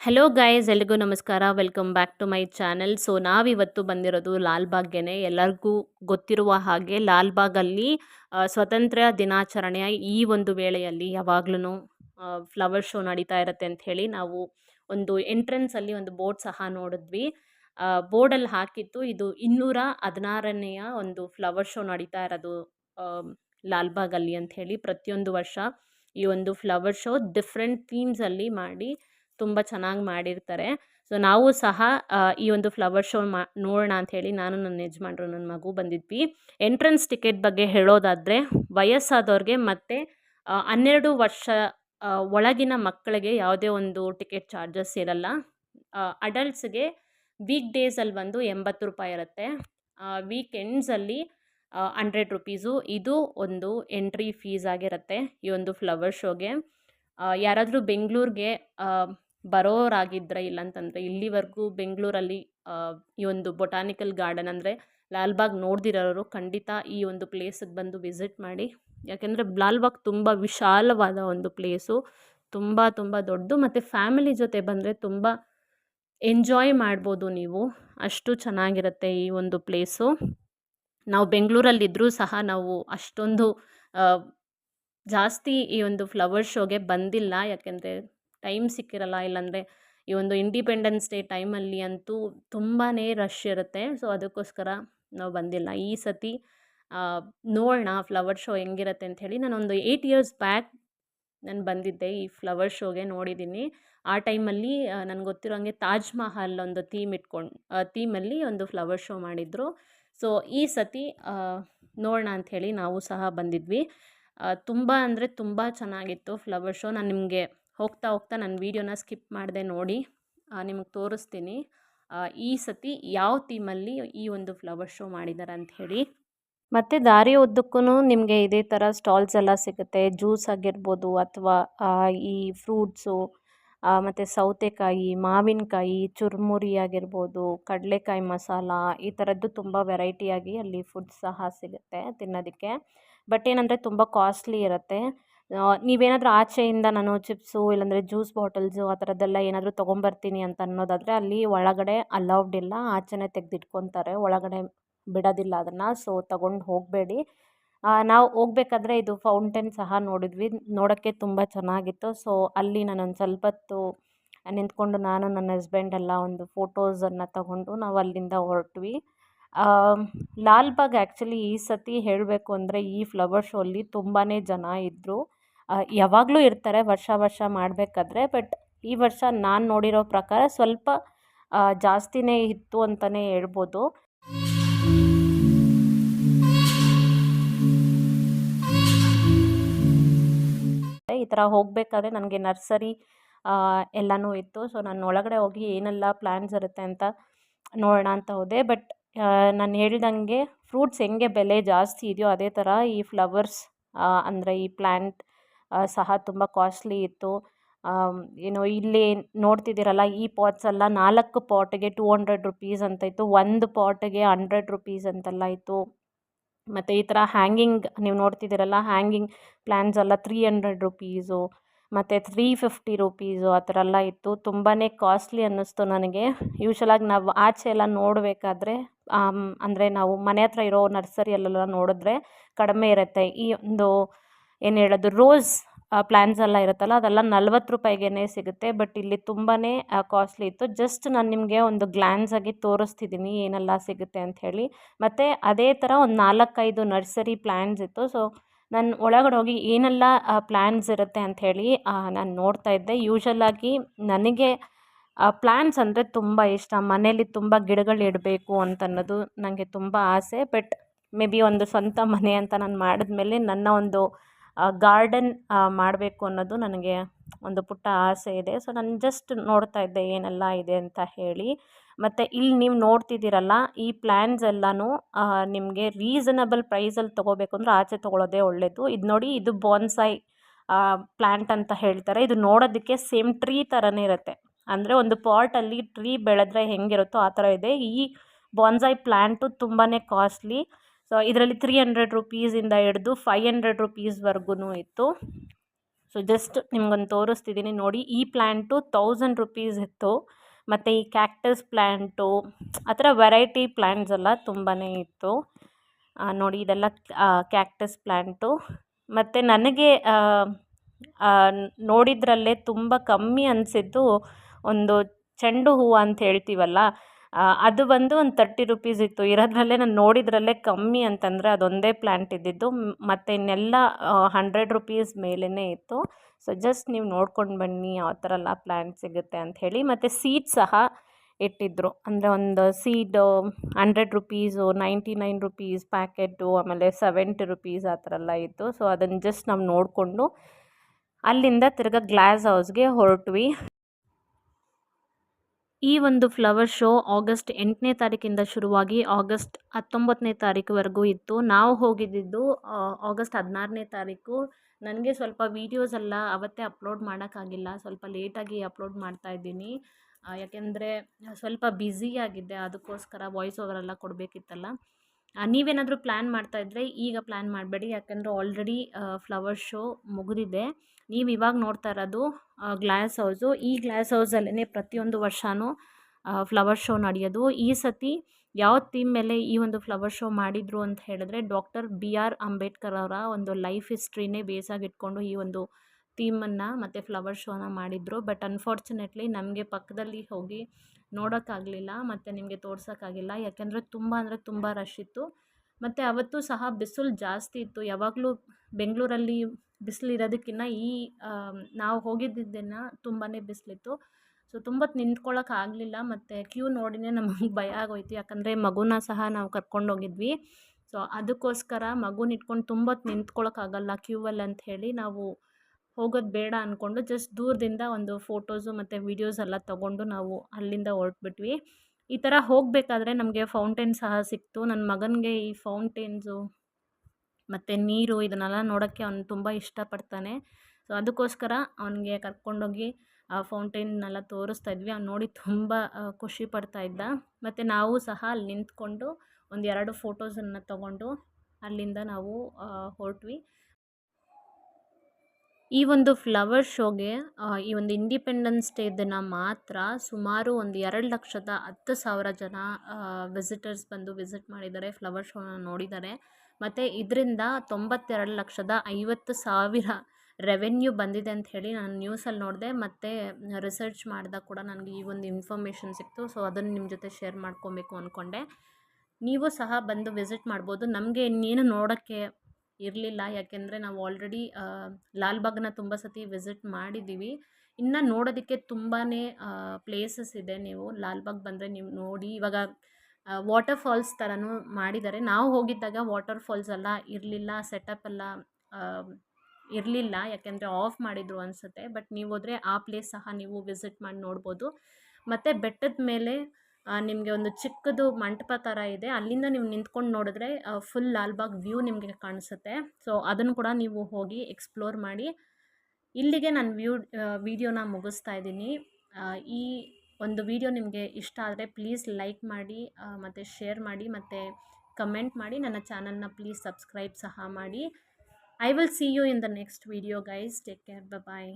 Hello guys ಎಲ್ರಿಗೂ ನಮಸ್ಕಾರ. Welcome back to my channel so ನಾವಿವತ್ತು ಬಂದಿರೋದು ಲಾಲ್ಬಾಗ್ಗೆನೆ. ಎಲ್ಲರಿಗೂ ಗೊತ್ತಿರುವ ಹಾಗೆ ಲಾಲ್ಬಾಗಲ್ಲಿ ಸ್ವತಂತ್ರ ದಿನಾಚರಣೆಯ ಈ ಒಂದು ವೇಳೆಯಲ್ಲಿ ಯಾವಾಗ್ಲೂ ಫ್ಲವರ್ ಶೋ ನಡೀತಾ ಇರುತ್ತೆ ಹೇಳಿ ನಾವು ಒಂದು ಎಂಟ್ರೆನ್ಸಲ್ಲಿ ಒಂದು ಬೋರ್ಡ್ ಸಹ ನೋಡಿದ್ವಿ. ಬೋರ್ಡಲ್ಲಿ ಹಾಕಿತ್ತು. ಇದು ಇನ್ನೂರ ಹದಿನಾರನೆಯ ಒಂದು ಫ್ಲವರ್ ಶೋ ನಡೀತಾ ಇರೋದು ಲಾಲ್ಬಾಗಲ್ಲಿ ಹೇಳಿ ಪ್ರತಿಯೊಂದು ವರ್ಷ ಈ ಒಂದು ಫ್ಲವರ್ ಶೋ ಡಿಫ್ರೆಂಟ್ ಥೀಮ್ಸಲ್ಲಿ ಮಾಡಿ ತುಂಬ ಚೆನ್ನಾಗಿ ಮಾಡಿರ್ತಾರೆ. ಸೊ, ನಾವು ಸಹ ಈ ಒಂದು ಫ್ಲವರ್ ಶೋ ಮಾ, ನೋಡೋಣ ಅಂಥೇಳಿ ನಾನು ನನ್ನ ಯಜಮಾನ್ರು, ನನ್ನ ಮಗು ಬಂದಿದ್ವಿ. ಎಂಟ್ರೆನ್ಸ್ ಟಿಕೆಟ್ ಬಗ್ಗೆ ಹೇಳೋದಾದರೆ, ವಯಸ್ಸಾದವ್ರಿಗೆ ಮತ್ತು ಹನ್ನೆರಡು ವರ್ಷ ಒಳಗಿನ ಮಕ್ಕಳಿಗೆ ಯಾವುದೇ ಒಂದು ಟಿಕೆಟ್ ಚಾರ್ಜಸ್ ಇರಲ್ಲ. ಅಡಲ್ಟ್ಸ್ಗೆ ವೀಕ್ ಡೇಸಲ್ಲಿ ಬಂದು ಎಂಬತ್ತು ರೂಪಾಯಿ ಇರುತ್ತೆ. ವೀಕೆಂಡ್ಸಲ್ಲಿ ಹಂಡ್ರೆಡ್ ರುಪೀಸು. ಇದು ಒಂದು ಎಂಟ್ರಿ ಫೀಸ್ ಆಗಿರುತ್ತೆ ಈ ಒಂದು ಫ್ಲವರ್ ಶೋಗೆ. ಯಾರಾದರೂ ಬೆಂಗಳೂರಿಗೆ ಬರೋರಾಗಿದ್ದರೆ ಇಲ್ಲಂತಂದರೆ ಇಲ್ಲಿವರೆಗೂ ಬೆಂಗಳೂರಲ್ಲಿ ಈ ಒಂದು ಬೊಟಾನಿಕಲ್ ಗಾರ್ಡನ್ ಅಂದರೆ ಲಾಲ್ಬಾಗ್ ನೋಡ್ದಿರೋರು ಖಂಡಿತ ಈ ಒಂದು ಪ್ಲೇಸಿಗೆ ಬಂದು ವಿಸಿಟ್ ಮಾಡಿ. ಯಾಕೆಂದರೆ ಲಾಲ್ಬಾಗ್ ತುಂಬ ವಿಶಾಲವಾದ ಒಂದು ಪ್ಲೇಸು ತುಂಬ ತುಂಬ ದೊಡ್ಡದು ಮತ್ತು ಫ್ಯಾಮಿಲಿ ಜೊತೆ ಬಂದರೆ ತುಂಬ ಎಂಜಾಯ್ ಮಾಡ್ಬೋದು ನೀವು. ಅಷ್ಟು ಚೆನ್ನಾಗಿರುತ್ತೆ ಈ ಒಂದು ಪ್ಲೇಸು ನಾವು ಬೆಂಗಳೂರಲ್ಲಿದ್ದರೂ ಸಹ ನಾವು ಅಷ್ಟೊಂದು ಜಾಸ್ತಿ ಈ ಒಂದು ಫ್ಲವರ್ ಶೋಗೆ ಬಂದಿಲ್ಲ. ಯಾಕೆಂದರೆ ಟೈಮ್ ಸಿಕ್ಕಿರಲ್ಲ, ಇಲ್ಲಾಂದರೆ ಈ ಒಂದು ಇಂಡಿಪೆಂಡೆನ್ಸ್ ಡೇ ಟೈಮಲ್ಲಿ ಅಂತೂ ತುಂಬಾ ರಶ್ ಇರುತ್ತೆ. ಸೊ, ಅದಕ್ಕೋಸ್ಕರ ನಾವು ಬಂದಿಲ್ಲ. ಈ ಸತಿ ನೋಡೋಣ ಫ್ಲವರ್ ಶೋ ಹೆಂಗಿರುತ್ತೆ ಅಂಥೇಳಿ ನಾನೊಂದು ಏಯ್ಟ್ ಇಯರ್ಸ್ ಬ್ಯಾಕ್ ನಾನು ಬಂದಿದ್ದೆ ಈ ಫ್ಲವರ್ ಶೋಗೆ ನೋಡಿದ್ದೀನಿ. ಆ ಟೈಮಲ್ಲಿ ನನಗೆ ಗೊತ್ತಿರೋ ಹಾಗೆ ತಾಜ್ ಮಹಲ್ ಒಂದು ಥೀಮ್ ಇಟ್ಕೊಂಡು ಥೀಮಲ್ಲಿ ಒಂದು ಫ್ಲವರ್ ಶೋ ಮಾಡಿದರು. ಸೊ, ಈ ಸತಿ ನೋಡೋಣ ಅಂಥೇಳಿ ನಾವು ಸಹ ಬಂದಿದ್ವಿ. ತುಂಬ ಅಂದರೆ ತುಂಬ ಚೆನ್ನಾಗಿತ್ತು ಫ್ಲವರ್ ಶೋ. ನಾನು ನಿಮಗೆ ಹೋಗ್ತಾ ಹೋಗ್ತಾ ನಾನು ವೀಡಿಯೋನ ಸ್ಕಿಪ್ ಮಾಡಿದೆ ನೋಡಿ ನಿಮಗೆ ತೋರಿಸ್ತೀನಿ. ಈ ಸತಿ ಯಾವ ಥೀಮಲ್ಲಿ ಈ ಒಂದು ಫ್ಲವರ್ ಶೋ ಮಾಡಿದ್ದಾರೆ ಅಂಥೇಳಿ ಮತ್ತು ದಾರಿ ಉದ್ದಕ್ಕೂ ನಿಮಗೆ ಇದೇ ಥರ ಸ್ಟಾಲ್ಸ್ ಎಲ್ಲ ಸಿಗುತ್ತೆ. ಜ್ಯೂಸ್ ಆಗಿರ್ಬೋದು ಅಥವಾ ಈ ಫ್ರೂಟ್ಸು ಮತ್ತು ಸೌತೆಕಾಯಿ, ಮಾವಿನಕಾಯಿ, ಚುರುಮುರಿ ಆಗಿರ್ಬೋದು, ಕಡಲೆಕಾಯಿ ಮಸಾಲ, ಈ ಥರದ್ದು ತುಂಬ ವೆರೈಟಿಯಾಗಿ ಅಲ್ಲಿ ಫುಡ್ ಸಹ ಸಿಗುತ್ತೆ ತಿನ್ನೋದಕ್ಕೆ. ಬಟ್ ಏನಂದರೆ ತುಂಬ ಕಾಸ್ಟ್ಲಿ ಇರುತ್ತೆ. ನೀವೇನಾದರೂ ಆಚೆಯಿಂದ ನಾನು ಚಿಪ್ಸು ಇಲ್ಲಾಂದರೆ ಜ್ಯೂಸ್ ಬಾಟಲ್ಸು ಆ ಥರದ್ದೆಲ್ಲ ಏನಾದರೂ ತೊಗೊಂಬರ್ತೀನಿ ಅಂತ ಅನ್ನೋದಾದರೆ ಅಲ್ಲಿ ಒಳಗಡೆ ಅಲೌಡ್ ಇಲ್ಲ. ಆಚೆನೇ ತೆಗೆದಿಟ್ಕೊತಾರೆ. ಒಳಗಡೆ ಬಿಡೋದಿಲ್ಲ ಅದನ್ನು. ಸೊ ತಗೊಂಡು ಹೋಗಬೇಡಿ. ನಾವು ಹೋಗ್ಬೇಕಾದ್ರೆ ಇದು ಫೌಂಟೇನ್ ಸಹ ನೋಡಿದ್ವಿ. ನೋಡೋಕ್ಕೆ ತುಂಬ ಚೆನ್ನಾಗಿತ್ತು. ಸೊ ಅಲ್ಲಿ ನಾನು ಒಂದು ಸ್ವಲ್ಪ ಹೊತ್ತು ನಿಂತ್ಕೊಂಡು ನಾನು, ನನ್ನ ಹಸ್ಬೆಂಡ್ ಎಲ್ಲ ಒಂದು ಫೋಟೋಸನ್ನು ತಗೊಂಡು ನಾವು ಅಲ್ಲಿಂದ ಹೊರಟ್ವಿ. ಲಾಲ್ಬಾಗ್ ಆ್ಯಕ್ಚುಲಿ ಈ ಸತಿ ಹೇಳಬೇಕು ಅಂದರೆ ಈ ಫ್ಲವರ್ ಶೋಲ್ಲಿ ತುಂಬಾ ಜನ ಇದ್ದರು ಯಾವಾಗಲೂ ಇರ್ತಾರೆ ವರ್ಷ ವರ್ಷ ಮಾಡಬೇಕಾದ್ರೆ ಬಟ್ ಈ ವರ್ಷ ನಾನು ನೋಡಿರೋ ಪ್ರಕಾರ ಸ್ವಲ್ಪ ಜಾಸ್ತಿನೇ ಇತ್ತು ಅಂತಲೇ ಹೇಳ್ಬೋದು. ಈ ಥರ ಹೋಗಬೇಕಾದ್ರೆ ನನಗೆ ನರ್ಸರಿ ಎಲ್ಲನೂ ಇತ್ತು. ಸೊ ನಾನು ಒಳಗಡೆ ಹೋಗಿ ಏನೆಲ್ಲ ಪ್ಲ್ಯಾನ್ಸ್ ಇರುತ್ತೆ ಅಂತ ನೋಡೋಣ ಅಂತ ಹೋದೆ. ಬಟ್ ನಾನು ಹೇಳ್ದಂಗೆ ಫ್ರೂಟ್ಸ್ ಹೆಂಗೆ ಬೆಲೆ ಜಾಸ್ತಿ ಇದೆಯೋ ಅದೇ ಥರ ಈ ಫ್ಲವರ್ಸ್ ಅಂದರೆ ಈ ಪ್ಲ್ಯಾಂಟ್ ಸಹ ತುಂಬ ಕಾಸ್ಟ್ಲಿ ಇತ್ತು. ಏನು ಇಲ್ಲಿ ನೋಡ್ತಿದ್ದೀರಲ್ಲ, ಈ ಪಾಟ್ಸ್ ಎಲ್ಲ ನಾಲ್ಕು ಪಾಟ್ಗೆ ಟೂ ಹಂಡ್ರೆಡ್ ರುಪೀಸ್ ಅಂತ ಇತ್ತು. ಒಂದು ಪಾಟ್ಗೆ ಹಂಡ್ರೆಡ್ ರುಪೀಸ್ ಅಂತೆಲ್ಲ ಇತ್ತು. ಮತ್ತು ಈ ಥರ ಹ್ಯಾಂಗಿಂಗ್ ನೀವು ನೋಡ್ತಿದ್ದೀರಲ್ಲ ಹ್ಯಾಂಗಿಂಗ್ ಪ್ಲ್ಯಾನ್ಸ್ ಎಲ್ಲ ತ್ರೀ ಹಂಡ್ರೆಡ್ ರುಪೀಸು ಮತ್ತು ತ್ರೀ ಫಿಫ್ಟಿ ರುಪೀಸು ಆ ಥರ ಎಲ್ಲ ಇತ್ತು. ತುಂಬಾ ಕಾಸ್ಟ್ಲಿ ಅನ್ನಿಸ್ತು ನನಗೆ. ಯೂಶ್ವಲಾಗಿ ನಾವು ಆಚೆ ಎಲ್ಲ ನೋಡಬೇಕಾದ್ರೆ ಅಂದರೆ ನಾವು ಮನೆ ಹತ್ರ ಇರೋ ನರ್ಸರಿಯಲ್ಲೆಲ್ಲ ನೋಡಿದ್ರೆ ಕಡಿಮೆ ಇರುತ್ತೆ. ಈ ಒಂದು ಏನು ಹೇಳೋದು ರೋಸ್ ಪ್ಲ್ಯಾನ್ಸ್ ಎಲ್ಲ ಇರುತ್ತಲ್ಲ, ಅದೆಲ್ಲ ನಲ್ವತ್ತು ರೂಪಾಯಿಗೆ ಸಿಗುತ್ತೆ ಬಟ್ ಇಲ್ಲಿ ತುಂಬಾ ಕಾಸ್ಟ್ಲಿ ಇತ್ತು. ಜಸ್ಟ್ ನಾನು ನಿಮಗೆ ಒಂದು ಗ್ಲ್ಯಾನ್ಸ್ ಆಗಿ ತೋರಿಸ್ತಿದ್ದೀನಿ ಏನೆಲ್ಲ ಸಿಗುತ್ತೆ ಅಂತ ಹೇಳಿ. ಮತ್ತು ಅದೇ ಥರ ಒಂದು ನಾಲ್ಕೈದು ನರ್ಸರಿ ಪ್ಲ್ಯಾನ್ಸ್ ಇತ್ತು. ಸೊ ನಾನು ಒಳಗಡೆ ಹೋಗಿ ಏನೆಲ್ಲ ಪ್ಲ್ಯಾನ್ಸ್ ಇರುತ್ತೆ ಅಂಥೇಳಿ ನಾನು ನೋಡ್ತಾ ಇದ್ದೆ. ಯೂಶ್ವಲಾಗಿ ನನಗೆ ಪ್ಲ್ಯಾನ್ಸ್ ಅಂದರೆ ತುಂಬ ಇಷ್ಟ. ಮನೇಲಿ ತುಂಬ ಗಿಡಗಳು ಇಡಬೇಕು ಅಂತನ್ನೋದು ನನಗೆ ತುಂಬ ಆಸೆ ಬಟ್ ಮೇ ಬಿ ಒಂದು ಸ್ವಂತ ಮನೆ ಅಂತ ನಾನು ಮಾಡಿದ್ಮೇಲೆ ನನ್ನ ಒಂದು ಗಾರ್ಡನ್ ಮಾಡಬೇಕು ಅನ್ನೋದು ನನಗೆ ಒಂದು ಪುಟ್ಟ ಆಸೆ ಇದೆ. ಸೊ, ನಾನು ಜಸ್ಟ್ ನೋಡ್ತಾ ಇದ್ದೆ ಏನೆಲ್ಲ ಇದೆ ಅಂತ ಹೇಳಿ. ಮತ್ತು ಇಲ್ಲಿ ನೀವು ನೋಡ್ತಿದ್ದೀರಲ್ಲ, ಈ ಪ್ಲ್ಯಾನ್ಸ್ ಎಲ್ಲನೂ ನಿಮಗೆ ರೀಸನಬಲ್ ಪ್ರೈಸಲ್ಲಿ ತೊಗೋಬೇಕು ಅಂದರೆ ಆಚೆ ತೊಗೊಳ್ಳೋದೇ ಒಳ್ಳೆಯದು ಇದು ನೋಡಿ, ಇದು ಬಾನ್ಸಾಯ್ ಪ್ಲ್ಯಾಂಟ್ ಅಂತ ಹೇಳ್ತಾರೆ. ಇದು ನೋಡೋದಕ್ಕೆ ಸೇಮ್ ಟ್ರೀ ಥರನೇ ಇರುತ್ತೆ. ಅಂದರೆ ಒಂದು ಪಾಟಲ್ಲಿ ಟ್ರೀ ಬೆಳೆದ್ರೆ ಹೆಂಗಿರುತ್ತೋ ಆ ಥರ ಇದೆ. ಈ ಬಾನ್ಸಾಯ್ ಪ್ಲ್ಯಾಂಟು ತುಂಬಾ ಕಾಸ್ಟ್ಲಿ. ಸೊ ಇದರಲ್ಲಿ ತ್ರೀ ಹಂಡ್ರೆಡ್ ರುಪೀಸಿಂದ ಹಿಡ್ದು ಫೈವ್ ಹಂಡ್ರೆಡ್ ರುಪೀಸ್ವರೆಗೂ ಇತ್ತು. ಸೊ ಜಸ್ಟ್ ನಿಮ್ಗೊಂದು ತೋರಿಸ್ತಿದ್ದೀನಿ ನೋಡಿ, ಈ ಪ್ಲ್ಯಾಂಟು ತೌಸಂಡ್ ರುಪೀಸ್ ಇತ್ತು. ಮತ್ತು ಈ ಕ್ಯಾಕ್ಟಸ್ ಪ್ಲ್ಯಾಂಟು ಆ ಥರ ವೆರೈಟಿ ಪ್ಲ್ಯಾಂಟ್ಸ್ ಎಲ್ಲ ತುಂಬಾ ಇತ್ತು. ನೋಡಿ ಇದೆಲ್ಲ ಕ್ಯಾಕ್ಟಸ್ ಪ್ಲ್ಯಾಂಟು ಮತ್ತು ನನಗೆ ನೋಡಿದ್ರಲ್ಲೇ ತುಂಬ ಕಮ್ಮಿ ಅನಿಸಿದ್ದು ಒಂದು ಚೆಂಡು ಹೂವು ಅಂತ ಹೇಳ್ತೀವಲ್ಲ ಅದು ಬಂದು ಒಂದು ತರ್ಟಿ ರುಪೀಸ್ ಇತ್ತು. ಇರೋದ್ರಲ್ಲೇ ನಾನು ನೋಡಿದ್ರಲ್ಲೇ ಕಮ್ಮಿ ಅಂತಂದರೆ ಅದೊಂದೇ ಪ್ಲ್ಯಾಂಟ್ ಇದ್ದಿದ್ದು. ಮತ್ತು ಇನ್ನೆಲ್ಲ ಹಂಡ್ರೆಡ್ ರುಪೀಸ್ ಮೇಲೇ ಇತ್ತು. ಸೊ ಜಸ್ಟ್ ನೀವು ನೋಡ್ಕೊಂಡು ಬನ್ನಿ ಯಾವ ಥರ ಎಲ್ಲ ಪ್ಲ್ಯಾಂಟ್ ಸಿಗುತ್ತೆ ಅಂತ ಹೇಳಿ. ಮತ್ತು ಸೀಡ್ ಸಹ ಇಟ್ಟಿದ್ದರು ಅಂದರೆ ಒಂದು seed hundred rupees ninety nine rupees packet ಆಮೇಲೆ ಸೆವೆಂಟಿ ರುಪೀಸ್ ಆ ಥರ ಎಲ್ಲ ಇತ್ತು. ಸೊ ಅದನ್ನು ಜಸ್ಟ್ ನಾವು ನೋಡಿಕೊಂಡು ಅಲ್ಲಿಂದ ತಿರ್ಗಾ ಗ್ಲಾಸ್ ಹೌಸ್ಗೆ ಹೊರಟ್ವಿ. ಈ ಒಂದು ಫ್ಲವರ್ ಶೋ ಆಗಸ್ಟ್ ಎಂಟನೇ ತಾರೀಕಿಂದ ಶುರುವಾಗಿ ಆಗಸ್ಟ್ ಹತ್ತೊಂಬತ್ತನೇ ತಾರೀಕುವರೆಗೂ ಇತ್ತು. ನಾವು ಹೋಗಿದ್ದಿದ್ದು ಆಗಸ್ಟ್ ಹದಿನಾರನೇ ತಾರೀಕು. ನನಗೆ ಸ್ವಲ್ಪ ವೀಡಿಯೋಸ್ ಎಲ್ಲ ಅವತ್ತೇ ಅಪ್ಲೋಡ್ ಮಾಡೋಕ್ಕಾಗಿಲ್ಲ. ಸ್ವಲ್ಪ ಲೇಟಾಗಿ ಅಪ್ಲೋಡ್ ಮಾಡ್ತಾ ಇದ್ದೀನಿ. ಯಾಕೆಂದರೆ ಸ್ವಲ್ಪ ಬ್ಯುಸಿಯಾಗಿದ್ದೆ ಅದಕ್ಕೋಸ್ಕರ ವಾಯ್ಸ್ ಓವರೆಲ್ಲ ಕೊಡಬೇಕಿತ್ತಲ್ಲ. ನೀವೇನಾದರೂ ಪ್ಲ್ಯಾನ್ ಮಾಡ್ತಾಯಿದ್ರೆ ಈಗ ಪ್ಲ್ಯಾನ್ ಮಾಡಬೇಡಿ. ಯಾಕಂದರೆ ಆಲ್ರೆಡಿ ಫ್ಲವರ್ ಶೋ ಮುಗಿದಿದೆ. ನೀವು ಇವಾಗ ನೋಡ್ತಾ ಇರೋದು ಗ್ಲಾಸ್ ಹೌಸು ಈ ಗ್ಲಾಸ್ ಹೌಸಲ್ಲೇ ಪ್ರತಿಯೊಂದು ವರ್ಷವೂ ಫ್ಲವರ್ ಶೋ ನಡೆಯೋದು. ಈ ಸತಿ ಯಾವ ಥೀಮ್ ಮೇಲೆ ಈ ಒಂದು ಫ್ಲವರ್ ಶೋ ಮಾಡಿದರು ಅಂತ ಹೇಳಿದ್ರೆ ಡಾಕ್ಟರ್ ಬಿ ಆರ್ ಅಂಬೇಡ್ಕರ್ ಅವರ ಒಂದು ಲೈಫ್ ಹಿಸ್ಟ್ರಿನೇ ಬೇಸಾಗಿಟ್ಕೊಂಡು ಈ ಒಂದು ಥೀಮನ್ನು ಮತ್ತು ಫ್ಲವರ್ ಶೋನ ಮಾಡಿದರು. ಬಟ್ ಅನ್ಫಾರ್ಚುನೇಟ್ಲಿ ನಮಗೆ ಪಕ್ಕದಲ್ಲಿ ಹೋಗಿ ನೋಡೋಕ್ಕಾಗಲಿಲ್ಲ ಮತ್ತು ನಿಮಗೆ ತೋರ್ಸೋಕ್ಕಾಗಿಲ್ಲ. ಯಾಕೆಂದರೆ ತುಂಬ ಅಂದರೆ ತುಂಬ ರಶ್ ಇತ್ತು. ಮತ್ತು ಅವತ್ತು ಸಹ ಬಿಸಿಲು ಜಾಸ್ತಿ ಇತ್ತು. ಯಾವಾಗಲೂ ಬೆಂಗಳೂರಲ್ಲಿ ಬಿಸಿಲು ಇರೋದಕ್ಕಿಂತ ಈ ನಾವು ಹೋಗಿದ್ದಿದ್ದನ್ನು ತುಂಬಾ ಬಿಸಿಲಿತ್ತು. ಸೊ ತುಂಬ ನಿಂತ್ಕೊಳ್ಳೋಕ್ಕಾಗಲಿಲ್ಲ ಮತ್ತು ಕ್ಯೂ ನೋಡಿನೇ ನಮಗೆ ಭಯ ಆಗೋಯ್ತು. ಯಾಕಂದರೆ ಮಗುನ ಸಹ ನಾವು ಕರ್ಕೊಂಡು ಹೋಗಿದ್ವಿ ಸೊ ಅದಕ್ಕೋಸ್ಕರ ಮಗುನ ಇಟ್ಕೊಂಡು ತುಂಬ ನಿಂತ್ಕೊಳ್ಳೋಕ್ಕಾಗಲ್ಲ ಕ್ಯೂವಲ್ಲಿ ಅಂತ ಹೇಳಿ ನಾವು ಹೋಗೋದು ಬೇಡ ಅಂದ್ಕೊಂಡು ಜಸ್ಟ್ ದೂರದಿಂದ ಒಂದು ಫೋಟೋಸು ಮತ್ತು ವೀಡಿಯೋಸ್ ಎಲ್ಲ ತೊಗೊಂಡು ನಾವು ಅಲ್ಲಿಂದ ಹೊರಟ್ಬಿಟ್ವಿ. ಈ ಥರ ಹೋಗಬೇಕಾದ್ರೆ ನಮಗೆ ಫೌಂಟೇನ್ ಸಹ ಸಿಕ್ತು. ನನ್ನ ಮಗನಿಗೆ ಈ ಫೌಂಟೇನ್ಸು ಮತ್ತು ನೀರು ಇದನ್ನೆಲ್ಲ ನೋಡೋಕ್ಕೆ ಅವ್ನು ತುಂಬ ಇಷ್ಟಪಡ್ತಾನೆ. ಸೊ ಅದಕ್ಕೋಸ್ಕರ ಅವನಿಗೆ ಕರ್ಕೊಂಡೋಗಿ ಆ ಫೌಂಟೇನ್ನೆಲ್ಲ ತೋರಿಸ್ತಾ ಇದ್ವಿ. ಅವ್ನು ನೋಡಿ ತುಂಬ ಖುಷಿ ಪಡ್ತಾ ಇದ್ದ. ಮತ್ತು ನಾವು ಸಹ ಅಲ್ಲಿ ನಿಂತ್ಕೊಂಡು ಒಂದು ಎರಡು ಫೋಟೋಸನ್ನು ತಗೊಂಡು ಅಲ್ಲಿಂದ ನಾವು ಹೊರಟ್ವಿ. ಈ ಒಂದು ಫ್ಲವರ್ ಶೋಗೆ ಈ ಒಂದು ಇಂಡಿಪೆಂಡೆನ್ಸ್ ಡೇ ದಿನ ಮಾತ್ರ ಸುಮಾರು ಒಂದು ಎರಡು ಲಕ್ಷದ ಹತ್ತು ಸಾವಿರ ಜನ ವಿಸಿಟರ್ಸ್ ಬಂದು ವಿಸಿಟ್ ಮಾಡಿದ್ದಾರೆ, ಫ್ಲವರ್ ಶೋನ ನೋಡಿದ್ದಾರೆ. ಮತ್ತು ಇದರಿಂದ ತೊಂಬತ್ತೆರಡು ಲಕ್ಷದ ಐವತ್ತು ಸಾವಿರ ರೆವೆನ್ಯೂ ಬಂದಿದೆ ಅಂತ ಹೇಳಿ ನಾನು ನ್ಯೂಸಲ್ಲಿ ನೋಡಿದೆ. ಮತ್ತು ರಿಸರ್ಚ್ ಮಾಡಿದಾಗ ಕೂಡ ನನಗೆ ಈ ಒಂದು ಇನ್ಫಾರ್ಮೇಷನ್ ಸಿಕ್ತು. ಸೊ ಅದನ್ನು ನಿಮ್ಮ ಜೊತೆ ಶೇರ್ ಮಾಡ್ಕೊಬೇಕು ಅಂದ್ಕೊಂಡೆ ನೀವು ಸಹ ಬಂದು ವಿಸಿಟ್ ಮಾಡ್ಬೋದು. ನಮಗೆ ಇನ್ನೇನು ನೋಡೋಕ್ಕೆ ಇರಲಿಲ್ಲ. ಯಾಕೆಂದರೆ ನಾವು ಆಲ್ರೆಡಿ ಲಾಲ್ಬಾಗ್ನ ತುಂಬ ಸತಿ ವಿಸಿಟ್ ಮಾಡಿದ್ದೀವಿ ಇನ್ನು ನೋಡೋದಕ್ಕೆ ತುಂಬಾ ಪ್ಲೇಸಸ್ ಇದೆ. ನೀವು ಲಾಲ್ಬಾಗ್ ಬಂದರೆ ನೀವು ನೋಡಿ, ಇವಾಗ ವಾಟರ್ ಫಾಲ್ಸ್ ಥರನೂ ಮಾಡಿದ್ದಾರೆ. ನಾವು ಹೋಗಿದ್ದಾಗ ವಾಟರ್ ಫಾಲ್ಸ್ ಎಲ್ಲ ಇರಲಿಲ್ಲ ಸೆಟಪ್ ಎಲ್ಲ ಇರಲಿಲ್ಲ. ಯಾಕೆಂದರೆ ಆಫ್ ಮಾಡಿದರು ಅನಿಸುತ್ತೆ. ಬಟ್ ನೀವು ಹೋದರೆ ಆ ಪ್ಲೇಸ್ ಸಹ ನೀವು ವಿಸಿಟ್ ಮಾಡಿ ನೋಡ್ಬೋದು. ಮತ್ತು ಬೆಟ್ಟದ ಮೇಲೆ ನಿಮಗೆ ಒಂದು ಚಿಕ್ಕದು ಮಂಟಪ ಥರ ಇದೆ. ಅಲ್ಲಿಂದ ನೀವು ನಿಂತ್ಕೊಂಡು ನೋಡಿದ್ರೆ ಫುಲ್ ಲಾಲ್ಬಾಗ್ ವ್ಯೂ ನಿಮಗೆ ಕಾಣಿಸುತ್ತೆ. ಸೊ ಅದನ್ನು ಕೂಡ ನೀವು ಹೋಗಿ ಎಕ್ಸ್ಪ್ಲೋರ್ ಮಾಡಿ. ಇಲ್ಲಿಗೆ ನಾನು ವ್ಯೂ ವೀಡಿಯೋನ ಮುಗಿಸ್ತಾ ಇದ್ದೀನಿ. ಈ ಒಂದು ವಿಡಿಯೋ ನಿಮಗೆ ಇಷ್ಟ ಆದರೆ ಪ್ಲೀಸ್ ಲೈಕ್ ಮಾಡಿ ಮತ್ತು ಶೇರ್ ಮಾಡಿ, ಮತ್ತು ಕಮೆಂಟ್ ಮಾಡಿ. ನನ್ನ ಚಾನಲ್ನ ಪ್ಲೀಸ್ ಸಬ್ಸ್ಕ್ರೈಬ್ ಸಹ ಮಾಡಿ. I will see you in the next video guys take care ಬ ಬಾಯ್